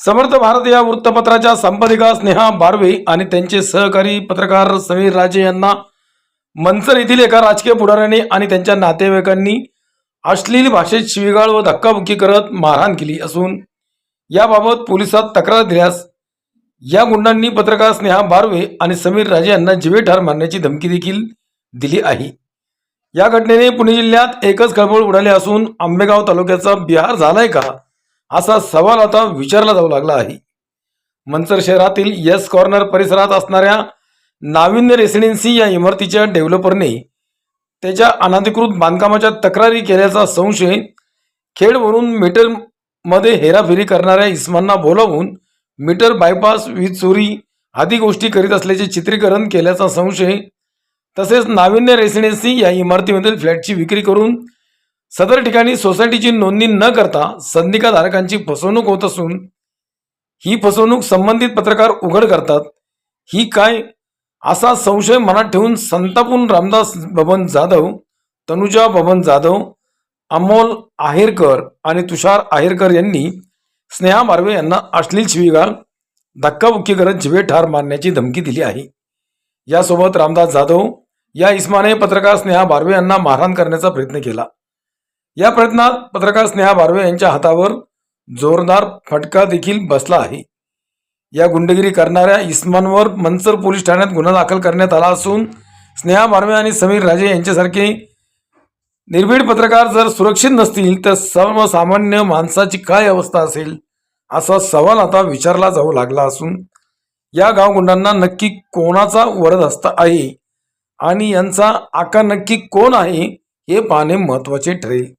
समर्थ भारत या वृत्तपत्राच्या संपादिका स्नेहा बारवे आणि त्यांचे सहकारी पत्रकार समीर राजे यांना मंचर येथील एका राजकीय पुढाऱ्याने आणि त्यांच्या नातेवाईकांनी अश्लील भाषेत शिवीगाळ व धक्काबुक्की करत मारहाण केली असून याबाबत पोलिसात तक्रार दिल्यास या गुंडांनी पत्रकार स्नेहा बारवे आणि समीर राजे यांना जिवे ठार मारण्याची धमकी देखील दिली आहे. या घटनेने पुणे जिल्ह्यात एकच खळबळ उडाली असून आंबेगाव तालुक्याचा बिहार झालाय का? असा सवाल आता विचारला जाऊ लागला आहे. मंचर शहरातील यस कॉर्नर परिसरात असणाऱ्या नाविन्य रेसिडेन्सी या इमारतीच्या डेव्हलपरने त्याच्या अनधिकृत बांधकामाच्या तक्रारी केल्याचा संशय खेडवरून मीटरमध्ये हेराफेरी करणाऱ्या इस्मांना बोलावून मीटर बायपास वीज चोरी आदी गोष्टी करीत असल्याचे चित्रीकरण केल्याचा संशय तसेच नाविन्य रेसिडेन्सी या इमारतीमधील फ्लॅटची विक्री करून सदर ठिकाणी सोसायटीची नोंदणी न करता संधिकाधारकांची फसवणूक होत असून ही फसवणूक संबंधित पत्रकार उघड करतात. ही काय? असा संशय मनात ठेवून संतापून रामदास बबन जाधव तनुजा बबन जाधव अमोल आहेरकर आणि तुषार आहेरकर यांनी स्नेहा मार्वे यांना अश्लील शिवीगाळ धक्काबुक्की करत जिवे ठार मारण्याची धमकी दिली आहे. यासोबत रामदास जाधव या इस्माने पत्रकार स्नेहा बारवे यांना मारहाण करण्याचा प्रयत्न केला. या प्रयत्नात पत्रकार स्नेहा बारवे यांच्या हातावर जोरदार फटका देखील बसला आहे. या गुंडगिरी करणाऱ्या इस्मानवर मंचर पोलीस ठाण्यात गुन्हा दाखल करण्यात आला असून स्नेहा बारवे आणि समीर राजे यांच्यासारखे निर्भीड पत्रकार जर सुरक्षित नसतील तर सर्वसामान्य माणसाची काय अवस्था असेल असा सवाल आता विचारला जाऊ लागला असून या गावगुंडांना नक्की कोणाचा वरद वरदहस्त आहे आणि यांचा आका नक्की कोण आहे हे पाहणे महत्त्वाचे ठरेल.